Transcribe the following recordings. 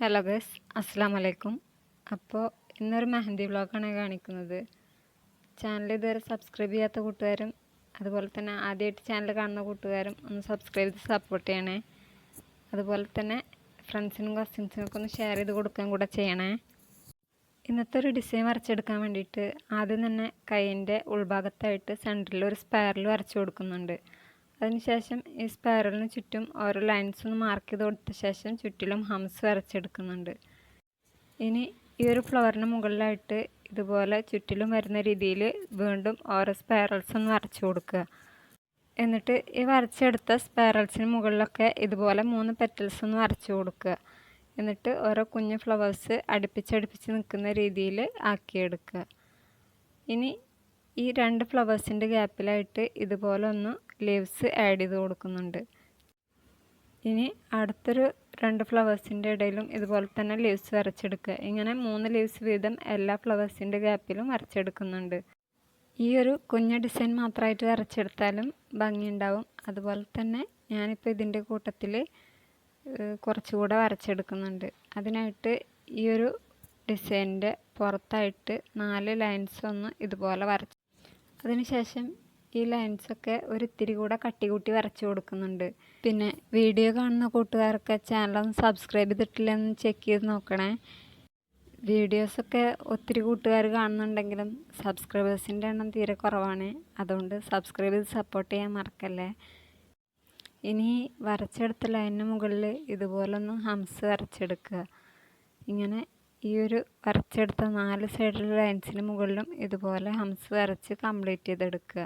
Hello guess അസ്സാം വലൈക്കും അപ്പോൾ ഇന്നൊരു മെഹന്തി വ്ളോഗാണ് കാണിക്കുന്നത്. ചാനൽ ഇതുവരെ സബ്സ്ക്രൈബ് ചെയ്യാത്ത കൂട്ടുകാരും അതുപോലെ തന്നെ ആദ്യമായിട്ട് ചാനൽ കാണുന്ന കൂട്ടുകാരും ഒന്ന് സബ്സ്ക്രൈബ് ചെയ്ത് സപ്പോർട്ട് ചെയ്യണേ. അതുപോലെ തന്നെ ഫ്രണ്ട്സിനും കസിൻസിനൊക്കെ ഒന്ന് ഷെയർ ചെയ്ത് കൊടുക്കുകയും കൂടെ ചെയ്യണേ. ഇന്നത്തെ ഒരു ഡിസൈൻ വരച്ചെടുക്കാൻ വേണ്ടിയിട്ട് ആദ്യം തന്നെ കൈയിന്റെ ഉൾഭാഗത്തായിട്ട് സെന്ററിൽ ഒരു സ്പയറിൽ വരച്ചു കൊടുക്കുന്നുണ്ട്. അതിനുശേഷം ഈ സ്പൈറലിന് ചുറ്റും ഓരോ ലൈൻസ് ഒന്ന് മാർക്ക് ചെയ്ത് കൊടുത്ത ശേഷം ചുറ്റിലും ഹംസ് വരച്ചെടുക്കുന്നുണ്ട്. ഇനി ഈ ഒരു ഫ്ലവറിന് മുകളിലായിട്ട് ഇതുപോലെ ചുറ്റിലും വരുന്ന രീതിയിൽ വീണ്ടും ഓരോ സ്പൈറൽസ് ഒന്ന് വരച്ചു കൊടുക്കുക. എന്നിട്ട് ഈ വരച്ചെടുത്ത സ്പൈറൽസിന് മുകളിലൊക്കെ ഇതുപോലെ മൂന്ന് പെറ്റൽസ് ഒന്ന് വരച്ചു കൊടുക്കുക. എന്നിട്ട് ഓരോ കുഞ്ഞു ഫ്ലവേഴ്സ് അടുപ്പിച്ചടുപ്പിച്ച് നിൽക്കുന്ന രീതിയിൽ ആക്കിയെടുക്കുക. ഇനി ഈ രണ്ട് ഫ്ലവേഴ്സിന്റെ ഗ്യാപ്പിലായിട്ട് ഇതുപോലെ ഒന്ന് ലീവ്സ് ആഡ് ചെയ്ത് കൊടുക്കുന്നുണ്ട്. ഇനി അടുത്തൊരു രണ്ട് ഫ്ലവേഴ്സിന്റെ ഇടയിലും ഇതുപോലെ തന്നെ ലീവ്സ് വരച്ചെടുക്കുക. ഇങ്ങനെ മൂന്ന് ലീവ്സ് വീതം എല്ലാ ഫ്ലവേഴ്സിന്റെ ഗ്യാപ്പിലും വരച്ചെടുക്കുന്നുണ്ട്. ഈ ഒരു കുഞ്ഞ ഡിസൈൻ മാത്രമായിട്ട് വരച്ചെടുത്താലും ഭംഗിയുണ്ടാവും. അതുപോലെ തന്നെ ഞാനിപ്പോൾ ഇതിന്റെ കൂട്ടത്തിൽ കുറച്ചുകൂടെ വരച്ചെടുക്കുന്നുണ്ട്. അതിനായിട്ട് ഈ ഒരു ഡിസൈനിന്റെ പുറത്തായിട്ട് നാല് ലൈൻസ് ഒന്ന് ഇതുപോലെ വരച്ച്. അതിനുശേഷം ഈ ലൈൻസൊക്കെ ഒരു ഇത്തിരി കൂടെ കട്ടി കൂട്ടി വരച്ചു കൊടുക്കുന്നുണ്ട്. പിന്നെ വീഡിയോ കാണുന്ന കൂട്ടുകാരൊക്കെ ചാനലൊന്ന് സബ്സ്ക്രൈബ് ചെയ്തിട്ടില്ലെന്ന് ചെക്ക് ചെയ്ത് നോക്കണേ. വീഡിയോസൊക്കെ ഒത്തിരി കൂട്ടുകാർ കാണുന്നുണ്ടെങ്കിലും സബ്സ്ക്രൈബേഴ്സിന്റെ എണ്ണം തീരെ കുറവാണ്. അതുകൊണ്ട് സബ്സ്ക്രൈബ് ചെയ്ത് സപ്പോർട്ട് ചെയ്യാൻ മറക്കല്ലേ. ഇനി വരച്ചെടുത്ത ലൈനിന് മുകളിൽ ഇതുപോലൊന്ന് ഹംസ് വരച്ചെടുക്കുക. ഇങ്ങനെ ഈ ഒരു വരച്ചെടുത്ത നാല് സൈഡിലെ ലൈൻസിന് മുകളിലും ഇതുപോലെ ഹംസ് വരച്ച് കംപ്ലീറ്റ് ചെയ്തെടുക്കുക.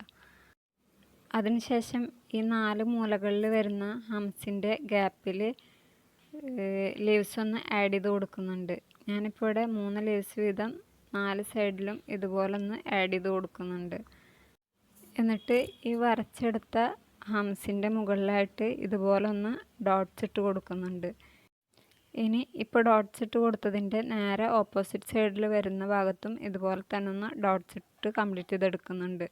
അതിനുശേഷം ഈ നാല് മൂലകളിൽ വരുന്ന ഹംസിന്റെ ഗ്യാപ്പിൽ ലീവ്സ് ഒന്ന് ആഡ് ചെയ്ത് കൊടുക്കുന്നുണ്ട്. ഞാനിപ്പോൾ ഇവിടെ മൂന്ന് ലീവ്സ് വീതം നാല് സൈഡിലും ഇതുപോലെ ഒന്ന് ആഡ് ചെയ്ത് കൊടുക്കുന്നുണ്ട്. എന്നിട്ട് ഈ വരച്ചെടുത്ത ഹംസിന്റെ മുകളിലായിട്ട് ഇതുപോലെ ഒന്ന് ഡോട്ട്സ് ഇട്ട് കൊടുക്കുന്നുണ്ട്. ഇനി ഇപ്പോൾ ഡോട്ട്സ് ഇട്ട് കൊടുത്തതിന്റെ നേരെ ഓപ്പോസിറ്റ് സൈഡിൽ വരുന്ന ഭാഗത്തും ഇതുപോലെ തന്നെ ഒന്ന് ഡോട്ട്സ് ഇട്ട് കംപ്ലീറ്റ് ചെയ്തെടുക്കുന്നുണ്ട്.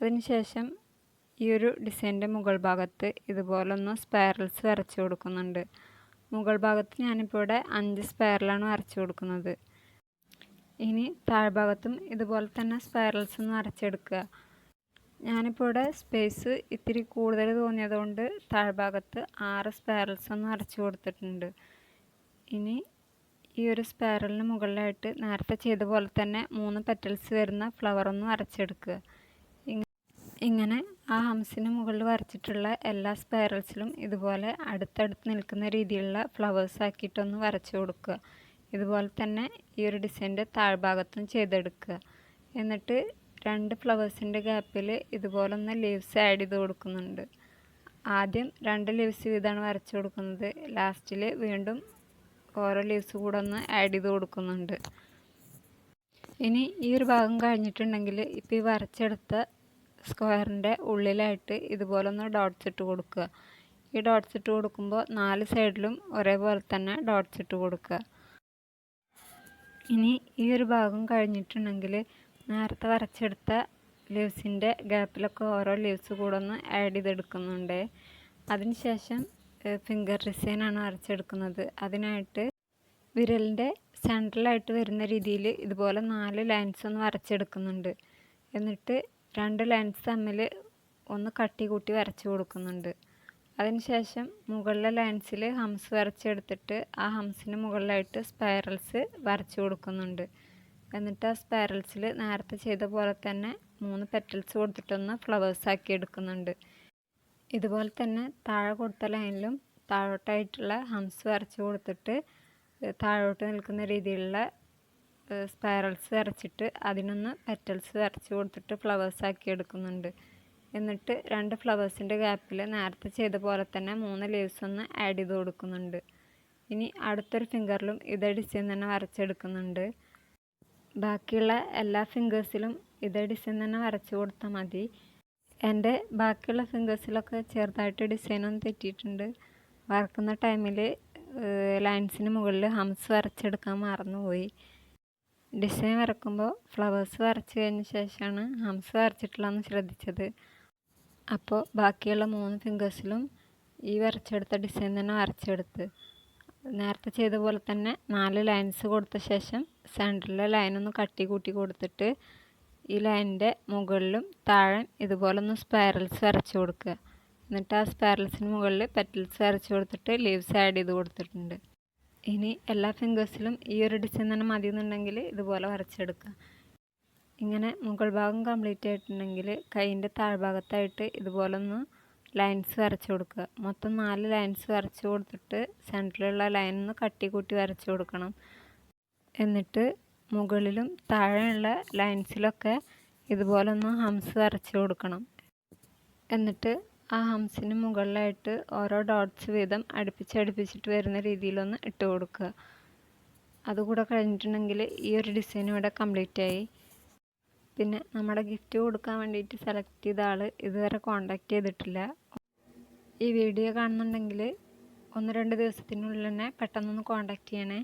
അതിനുശേഷം ഈ ഒരു ഡിസൈന്റെ മുകൾ ഭാഗത്ത് ഇതുപോലൊന്ന് സ്പൈറൽസ് വരച്ചു കൊടുക്കുന്നുണ്ട്. മുകൾ ഭാഗത്ത് ഞാനിപ്പോൾ ഇവിടെ അഞ്ച് സ്പൈറലാണ് വരച്ചു കൊടുക്കുന്നത്. ഇനി താഴ്ഭാഗത്തും ഇതുപോലെ തന്നെ സ്പൈറൽസ് ഒന്ന് വരച്ചെടുക്കുക. ഞാനിപ്പോൾ ഇവിടെ സ്പേസ് ഇത്തിരി കൂടുതൽ തോന്നിയതുകൊണ്ട് താഴ്ഭാഗത്ത് ആറ് സ്പൈറൽസ് ഒന്ന് വരച്ചു കൊടുത്തിട്ടുണ്ട്. ഇനി ഈ ഒരു സ്പൈറലിന് മുകളിലായിട്ട് നേരത്തെ ചെയ്ത പോലെ തന്നെ മൂന്ന് പെറ്റൽസ് വരുന്ന ഫ്ലവർ ഒന്ന് വരച്ചെടുക്കുക. ഇങ്ങനെ ആ ഹംസിന് മുകളിൽ വരച്ചിട്ടുള്ള എല്ലാ സ്പൈറൽസിലും ഇതുപോലെ അടുത്തടുത്ത് നിൽക്കുന്ന രീതിയിലുള്ള ഫ്ലവേഴ്സ് ആക്കിയിട്ടൊന്ന് വരച്ചു കൊടുക്കുക. ഇതുപോലെ തന്നെ ഈ ഒരു ഡിസൈന്റെ താഴ്ഭാഗത്തും ചെയ്തെടുക്കുക. എന്നിട്ട് രണ്ട് ഫ്ലവേഴ്സിന്റെ ഗ്യാപ്പിൽ ഇതുപോലെ ഒന്ന് ലീവ്സ് ആഡ് ചെയ്ത് കൊടുക്കുന്നുണ്ട്. ആദ്യം രണ്ട് ലീവ്സ് വീതമാണ് വരച്ചു കൊടുക്കുന്നത്. ലാസ്റ്റിൽ വീണ്ടും ഓരോ ലീവ്സ് കൂടെ ഒന്ന് ആഡ് ചെയ്ത് കൊടുക്കുന്നുണ്ട്. ഇനി ഈ ഒരു ഭാഗം കഴിഞ്ഞിട്ടുണ്ടെങ്കിൽ ഇപ്പോൾ ഈ വരച്ചെടുത്ത സ്ക്വയറിന്റെ ഉള്ളിലായിട്ട് ഇതുപോലെ ഒന്ന് ഡോട്ട്സ് ഇട്ട് കൊടുക്കുക. ഈ ഡോട്ട്സ് ഇട്ട് കൊടുക്കുമ്പോൾ നാല് സൈഡിലും ഒരേപോലെ തന്നെ ഡോട്ട്സ് ഇട്ട് കൊടുക്കുക. ഇനി ഈ ഒരു ഭാഗം കഴിഞ്ഞിട്ടുണ്ടെങ്കിൽ നേരത്തെ വരച്ചെടുത്ത ലീവ്സിന്റെ ഗ്യാപ്പിലൊക്കെ ഓരോ ലീവ്സ് കൂടെ ഒന്ന് ആഡ് ചെയ്തെടുക്കുന്നുണ്ട്. അതിനുശേഷം ഫിംഗർ ഡിസൈനാണ് വരച്ചെടുക്കുന്നത്. അതിനായിട്ട് വിരലിന്റെ സെൻട്രലായിട്ട് വരുന്ന രീതിയിൽ ഇതുപോലെ നാല് ലൈൻസ് ഒന്ന് വരച്ചെടുക്കുന്നുണ്ട്. എന്നിട്ട് രണ്ട് ലൈൻസ് തമ്മിൽ ഒന്ന് കട്ടി കൂട്ടി വരച്ച് കൊടുക്കുന്നുണ്ട്. അതിനുശേഷം മുകളിലെ ലൈൻസിൽ ഹംസ് വരച്ചെടുത്തിട്ട് ആ ഹംസിന് മുകളിലായിട്ട് സ്പൈറൽസ് വരച്ചു കൊടുക്കുന്നുണ്ട്. എന്നിട്ട് ആ സ്പൈറൽസിൽ നേരത്തെ ചെയ്ത പോലെ തന്നെ മൂന്ന് പെറ്റൽസ് കൊടുത്തിട്ടൊന്ന് ഫ്ലവേഴ്സ് ആക്കി എടുക്കുന്നുണ്ട്. ഇതുപോലെ തന്നെ താഴെ കൊടുത്ത ലൈനിലും താഴോട്ടായിട്ടുള്ള ഹംസ് വരച്ച് കൊടുത്തിട്ട് താഴോട്ട് നിൽക്കുന്ന രീതിയിലുള്ള സ്പൈറൽസ് വരച്ചിട്ട് അതിനൊന്ന് പെറ്റൽസ് വരച്ച് കൊടുത്തിട്ട് ഫ്ലവേഴ്സ് ആക്കി എടുക്കുന്നുണ്ട്. എന്നിട്ട് രണ്ട് ഫ്ലവേഴ്സിന്റെ ഗ്യാപ്പിൽ നേരത്തെ ചെയ്ത പോലെ തന്നെ മൂന്ന് ലീവ്സ് ഒന്ന് ആഡ് ചെയ്ത് കൊടുക്കുന്നുണ്ട്. ഇനി അടുത്തൊരു ഫിംഗറിലും ഇതേ ഡിസൈൻ തന്നെ വരച്ചെടുക്കുന്നുണ്ട്. ബാക്കിയുള്ള എല്ലാ ഫിംഗേഴ്സിലും ഇതേ ഡിസൈൻ തന്നെ വരച്ചു കൊടുത്താൽ മതി. എന്റെ ബാക്കിയുള്ള ഫിംഗേഴ്സിലൊക്കെ ചെറുതായിട്ട് ഡിസൈനൊന്നും തെറ്റിയിട്ടുണ്ട്. വരക്കുന്ന ടൈമിൽ ലൈൻസിന് മുകളിൽ ഹംസ് വരച്ചെടുക്കാൻ മറന്നുപോയി. ഡിസൈൻ വരക്കുമ്പോൾ ഫ്ലവേഴ്സ് വരച്ച് കഴിഞ്ഞ ശേഷമാണ് ഹംസ് വരച്ചിട്ടുള്ളതെന്ന് ശ്രദ്ധിച്ചത്. അപ്പോൾ ബാക്കിയുള്ള മൂന്ന് ഫിംഗേഴ്സിലും ഈ വരച്ചെടുത്ത ഡിസൈൻ തന്നെ വരച്ചെടുത്ത്. നേരത്തെ ചെയ്ത പോലെ തന്നെ നാല് ലൈൻസ് കൊടുത്ത ശേഷം സെന്ററിലെ ലൈനൊന്ന് കട്ടി കൂട്ടി കൊടുത്തിട്ട് ഈ ലൈനിന്റെ മുകളിലും താഴെ ഇതുപോലെ ഒന്ന് സ്പൈറൽസ് വരച്ച് കൊടുക്കുക. എന്നിട്ട് ആ സ്പൈറൽസിന് മുകളിൽ പെറ്റൽസ് വരച്ച് കൊടുത്തിട്ട് ലീവ്സ് ആഡ് ചെയ്ത് കൊടുത്തിട്ടുണ്ട്. ഇനി എല്ലാ ഫിംഗേഴ്സിലും ഈ ഒരു ഡിസൈൻ തന്നെ മതി എന്നുണ്ടെങ്കിൽ ഇതുപോലെ വരച്ചെടുക്കുക. ഇങ്ങനെ മുകൾ ഭാഗം കംപ്ലീറ്റ് ആയിട്ടുണ്ടെങ്കിൽ കൈയിന്റെ താഴ്ഭാഗത്തായിട്ട് ഇതുപോലെ ഒന്ന് ലൈൻസ് വരച്ച് കൊടുക്കുക. മൊത്തം നാല് ലൈൻസ് വരച്ച് കൊടുത്തിട്ട് സെന്ററിലുള്ള ലൈൻ ഒന്ന് കട്ടി കൂട്ടി വരച്ച് കൊടുക്കണം. എന്നിട്ട് മുകളിലും താഴെയുള്ള ലൈൻസിലൊക്കെ ഇതുപോലെ ഒന്ന് ഹംസ് വരച്ച് കൊടുക്കണം. എന്നിട്ട് ആ ഹംസിന് മുകളിലായിട്ട് ഓരോ ഡോട്ട്സ് വീതം അടുപ്പിച്ച് അടുപ്പിച്ചിട്ട് വരുന്ന രീതിയിലൊന്ന് ഇട്ട് കൊടുക്കുക. അതുകൂടെ കഴിഞ്ഞിട്ടുണ്ടെങ്കിൽ ഈ ഒരു ഡിസൈൻ ഇവിടെ കംപ്ലീറ്റ് ആയി. പിന്നെ നമ്മുടെ ഗിഫ്റ്റ് കൊടുക്കാൻ വേണ്ടിയിട്ട് സെലക്ട് ചെയ്ത ആൾ ഇതുവരെ കോണ്ടാക്ട് ചെയ്തിട്ടില്ല. ഈ വീഡിയോ കാണുന്നുണ്ടെങ്കിൽ ഒന്ന് രണ്ട് ദിവസത്തിനുള്ളിൽ തന്നെ പെട്ടെന്നൊന്ന് കോണ്ടാക്ട് ചെയ്യണേ.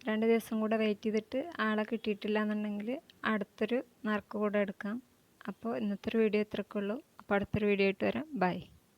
രണ്ട് ദിവസം കൂടെ വെയിറ്റ് ചെയ്തിട്ട് ആളെ കിട്ടിയിട്ടില്ല എന്നുണ്ടെങ്കിൽ അടുത്തൊരു മാർക്ക് കൂടെ എടുക്കാം. അപ്പോൾ ഇന്നത്തെ ഒരു വീഡിയോ ഇത്രയൊക്കെ ഉള്ളൂ അപ്പോൾ അടുത്തൊരു വീഡിയോ ആയിട്ട് വരാം. ബൈ